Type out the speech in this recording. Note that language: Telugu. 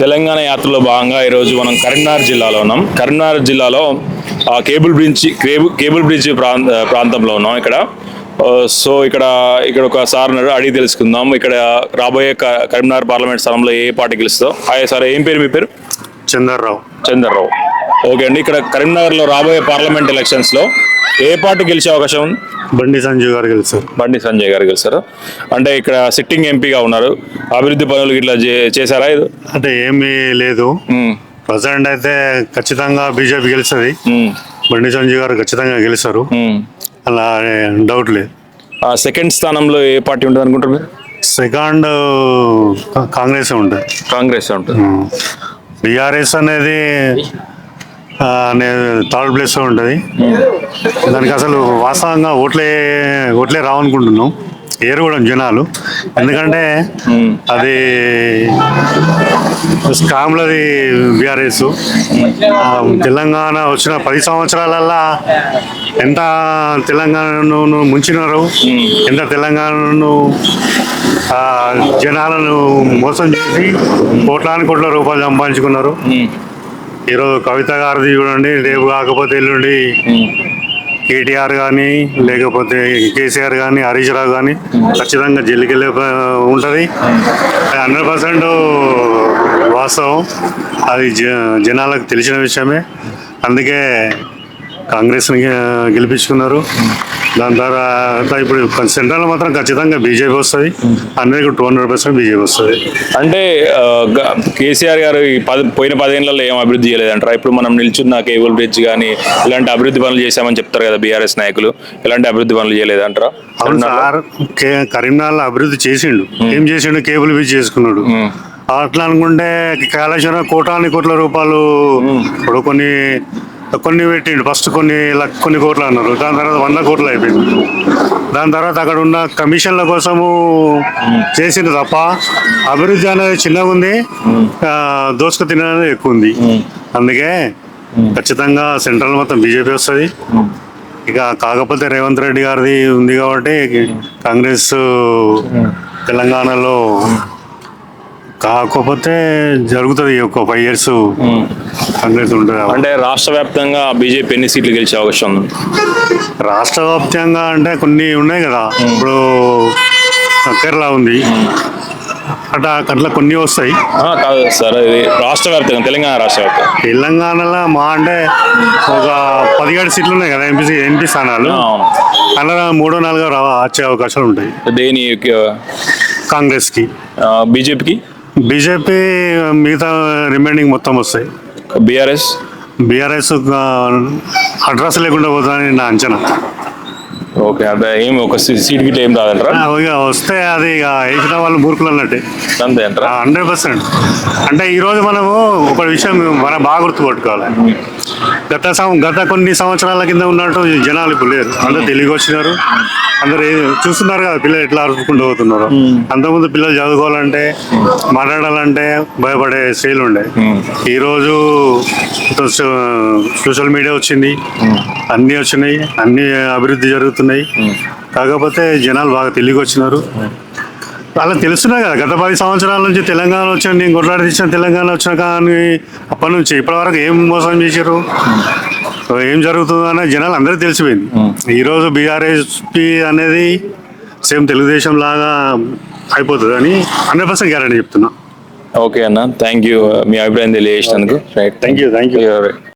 తెలంగాణ యాత్రలో భాగంగా ఈరోజు మనం కరీంనగర్ జిల్లాలో ఉన్నాం. కరీంనగర్ జిల్లాలో ఆ cable bridge cable cable bridge ప్రాంత ప్రాంతంలో ఉన్నాం ఇక్కడ. సో ఇక్కడ ఇక్కడ ఒక సార్ అడిగి తెలుసుకుందాం. ఇక్కడ రాబోయే కరీంనగర్ పార్లమెంట్ స్థానంలో ఏ పార్టీ గెలుస్తుందో. హాయ్ సార్ ఏం పేరు మీ పేరు? చందర్రావు. చంద్రరావు. ఓకే అండి ఇక్కడ కరీంనగర్లో రాబోయే పార్లమెంట్ ఎలక్షన్స్లో ఏ పార్టీ గెలిచే అవకాశం ఉంది? బండి సంజయ్ గారు గెలిచారు. బండి సంజయ్ గారు గెలిచారు. అంటే ఇక్కడ సిట్టింగ్ ఎంపీగా ఉన్నారు. అభివృద్ధి పనులు ఇట్లా చేశారా ఇది? అంటే ఏమీ లేదు. ప్రజెంట్ అయితే ఖచ్చితంగా బీజేపీ గెలుస్తుంది. బండి సంజయ్ గారు ఖచ్చితంగా గెలుస్తారు. అలా డౌట్ లేదు. ఆ సెకండ్ స్థానంలో ఏ పార్టీ ఉంటుంది అనుకుంటారు మీరు సెకండ్ కాంగ్రెస్ ఉంటుంది. కాంగ్రెస్ ఉంటుంది. బీఆర్ఎస్ అనేది థర్డ్ ప్లేస్ ఉంటుంది. దానికి అసలు వాస్తవంగా ఓట్లే ఓట్లే రావనుకుంటున్నాం. ఏరు కూడా జనాలు. ఎందుకంటే అది స్కామ్లది బీఆర్ఎస్. తెలంగాణ వచ్చిన పది సంవత్సరాలల్లా ఎంత తెలంగాణను ముంచినారు ఎంత తెలంగాణను జనాలను మోసం చేసి కోట్లాను కోట్ల రూపాయలు సంపాదించుకున్నారు. ఈరోజు కవిత గారిది చూడండి రేపు కాకపోతే ఎల్లుండి కేటీఆర్ కానీ లేకపోతే కేసీఆర్ కానీ హరీష్ రావు కానీ ఖచ్చితంగా జల్లికెళ్ళే ఉంటుంది. హండ్రెడ్ పర్సెంట్ వాస్తవం. అది జ- జనాలకు తెలిసిన విషయమే. అందుకే కాంగ్రెస్ని గెలిపించుకున్నారు. దాని తర్వాత ఇప్పుడు సెంట్రల్ మాత్రం ఖచ్చితంగా బీజేపీ వస్తుంది. Hundred two hundred percent BJP వస్తుంది. అంటే కేసీఆర్ గారు ఈ పది పోయిన పదేళ్ళలో ఏం అభివృద్ధి చేయలేదంటారా? ఇప్పుడు మనం నిల్చున్న కేబుల్ బ్రిడ్జ్ కానీ ఇలాంటి అభివృద్ధి పనులు చేశామని చెప్తారు కదా బీఆర్ఎస్ నాయకులు. ఇలాంటి అభివృద్ధి పనులు చేయలేదంటారా? అవును సార్ కరీంనగర్లో అభివృద్ధి చేసిండు. ఏం చేసిండు? కేబుల్ బీచ్ చేసుకున్నాడు. అట్లా అనుకుంటే కాళేశ్వరం కోటాని కోట్ల రూపాయలు ఇప్పుడు కొన్ని కొన్ని పెట్టిండు. ఫస్ట్ కొన్ని కొన్ని కోట్లు అన్నారు. దాని తర్వాత వంద కోట్లు అయిపోయింది. దాని తర్వాత అక్కడ ఉన్న కమిషన్ల కోసము చేసింది తప్ప అభివృద్ధి అనేది చిన్నగా ఉంది. దోసుకు తినఅనేది ఎక్కువ ఉంది. అందుకే ఖచ్చితంగా సెంట్రల్ మొత్తం బీజేపీ వస్తుంది. ఇక కాకపోతే రేవంత్ రెడ్డి గారిది ఉంది కాబట్టి కాంగ్రెస్ తెలంగాణలో కాకపోతే జరుగుతుంది ఒక ఫైవ్ ఇయర్స్ కాంగ్రెస్ ఉంటుంది అంటే రాష్ట్ర వ్యాప్తంగా బీజేపీ ఎన్ని సీట్లు గెలిచే అవకాశం ఉంది? రాష్ట్ర వ్యాప్తంగా అంటే కొన్ని ఉన్నాయి కదా. ఇప్పుడు కేరళ ఉంది. అట్లా అట్లా కొన్ని వస్తాయి. కాదు సార్ ఇది రాష్ట్ర వ్యాప్తంగా తెలంగాణ రాష్ట్ర వ్యాప్తంగా. తెలంగాణలో మా అంటే ఒక పదిహేడు సీట్లు ఉన్నాయి కదా ఎంపీ ఎంపీ స్థానాలు. అందులో మూడో నాలుగో వచ్చే అవకాశాలు ఉంటాయి. దేని కాంగ్రెస్కి. బీజేపీకి? బీజేపీ మిగతా రిమైనింగ్ మొత్తం వస్తాయి. బీఆర్ఎస్? బీఆర్ఎస్ అడ్రస్ లేకుండా పోతుందని నా అంచనా. ఓకే అదే ఏం ఒక సీట్ గిట్ల ఏం రాదంటారా? ఇక వస్తే అది ఇక వేసిన వాళ్ళు మూర్ఖులు అన్నట్టే. అంతే అంటారా? Hundred percent. అంటే ఈరోజు మనము ఒక విషయం మనం బాగా గుర్తుపట్టుకోవాలి గత గత కొన్ని సంవత్సరాల కింద ఉన్నట్టు జనాలు ఇప్పుడు లేరు. అందరూ తెలివి వచ్చినారు. అందరు చూస్తున్నారు కదా పిల్లలు ఎట్లా అరుచుకుంటూ పోతున్నారు. అంతకుముందు పిల్లలు చదువుకోవాలంటే మాట్లాడాలంటే భయపడే స్త్రీలు ఉండే. ఈరోజు సోషల్ మీడియా వచ్చింది. అన్నీ వచ్చినాయి. అన్ని అభివృద్ధి జరుగుతున్నాయి. కాకపోతే జనాలు బాగా తెలివి వచ్చినారు అలా తెలుస్తున్నాయి కదా గత పది సంవత్సరాల నుంచి తెలంగాణ వచ్చాను నేను కొట్లాడి తెచ్చిన తెలంగాణ వచ్చిన కానీ అప్పటి నుంచి ఇప్పటివరకు ఏం మోసం చేశారు ఏం జరుగుతుందో జనాలు అందరికీ తెలిసిపోయింది. ఈరోజు బీఆర్ఎస్పీ అనేది సేమ్ తెలుగుదేశం లాగా అయిపోతుంది అని హండ్రెడ్ పర్సెంట్ గ్యారంటీ చెప్తున్నా. ఓకే అన్న థ్యాంక్ యూ. మీ అభిప్రాయం తెలియజేసినందుకు. Right thank you thank you